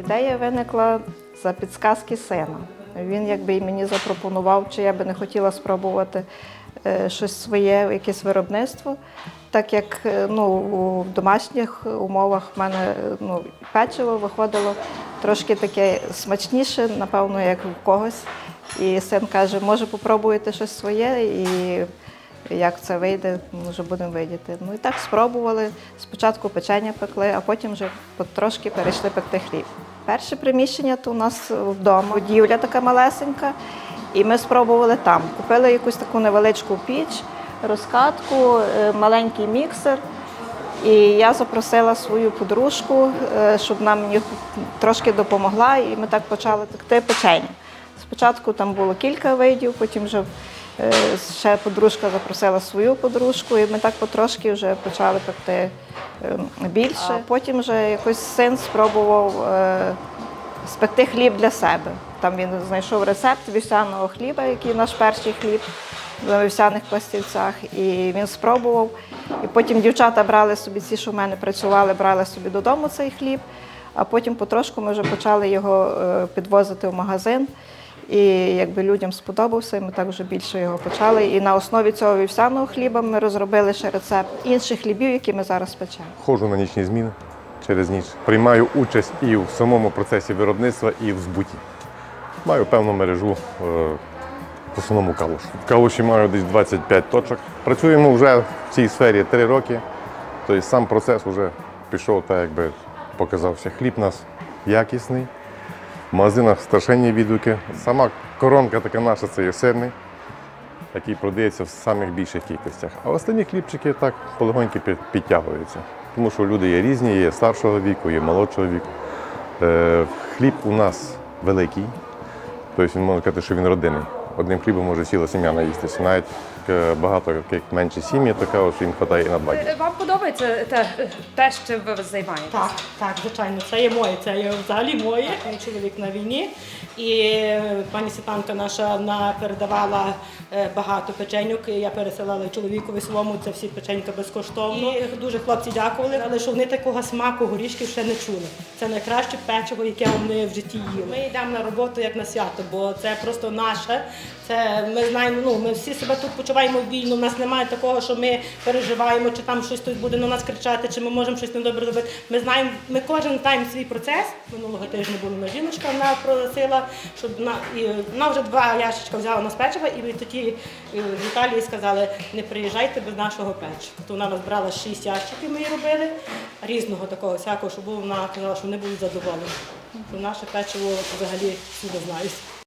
ідея виникла за підсказки сина. Він якби і мені запропонував, чи я би не хотіла спробувати е, щось своє, якесь виробництво. Так як е, ну, у домашніх умовах в мене е, ну, печиво виходило трошки таке смачніше, напевно, як у когось. І син каже, може попробуєте щось своє, і як це вийде, може будемо видіти. Ну і так спробували. Спочатку печення пекли, а потім вже потрошки перейшли пекти хліб. Перше приміщення то у нас вдома, будівля така малесенька, і ми спробували там. Купили якусь таку невеличку піч, розкатку, е, маленький міксер. І я запросила свою подружку, е, щоб вона мені трошки допомогла, і ми так почали пекти печення. Спочатку там було кілька видів, потім вже ще подружка запросила свою подружку, і ми так потрошки вже почали пекти е, більше. А потім вже якось син спробував е, спекти хліб для себе. Там він знайшов рецепт вівсяного хліба, який наш перший хліб на вівсяних пластівцях. І він спробував. І потім дівчата брали собі ці, що в мене працювали, брали собі додому цей хліб. А потім потрошку ми вже почали його е, підвозити в магазин. І якби людям сподобався, ми так вже більше його почали. І на основі цього вівсяного хліба ми розробили ще рецепт інших хлібів, які ми зараз печемо. Ходжу на нічні зміни через ніч. Приймаю участь і в самому процесі виробництва, і в збуті. Маю певну мережу е, в основному калуш. В калуші маю десь 25 точок. Працюємо вже в цій сфері 3 роки. Тобто сам процес вже пішов, так якби показався. Хліб у нас якісний. В магазинах страшенні відгуки. Сама коронка така наша це є сирний, який продається в самих більших кількостях. А останні хлібчики так полегоньки підтягуються. Тому що люди є різні, є старшого віку, є молодшого віку. Е, хліб у нас великий, тобто він можна сказати, що він родинний. Одним хлібом може ціла сім'я наїстися. Навіть багато яких менші сім'ї, то кажуть, що їм вистачає і на два дні. Вам подобається те, те що ви займаєтесь? Так, так, звичайно, це є моє, це є взагалі моє. Мій чоловік на війні. І е, пані Світланка наша вона передавала е, багато печеньок. і Я пересилала чоловікові своєму це всі печенька безкоштовно. І дуже хлопці дякували, але що вони такого смаку горішків ще не чули. Це найкраще печиво, яке вони в житті їли. Ми йдемо на роботу як на свято, бо це просто наше. Це ми знаємо, ну ми всі себе тут почуваємо вільно. У нас немає такого, що ми переживаємо, чи там щось тут буде на нас кричати, чи ми можемо щось недобре зробити. Ми знаємо, ми кожен знаємо свій процес. Минулого тижня була на жіночка, вона просила, щоб на і вона вже два ящичка взяла на печива, і тоді е, в Італії сказали, не приїжджайте без нашого печива. То вона назбирала шість ящиків, ми її робили різного такого, всякого, щоб було, вона казала, що вони будуть задоволені. Що наше печиво взагалі всюди знають.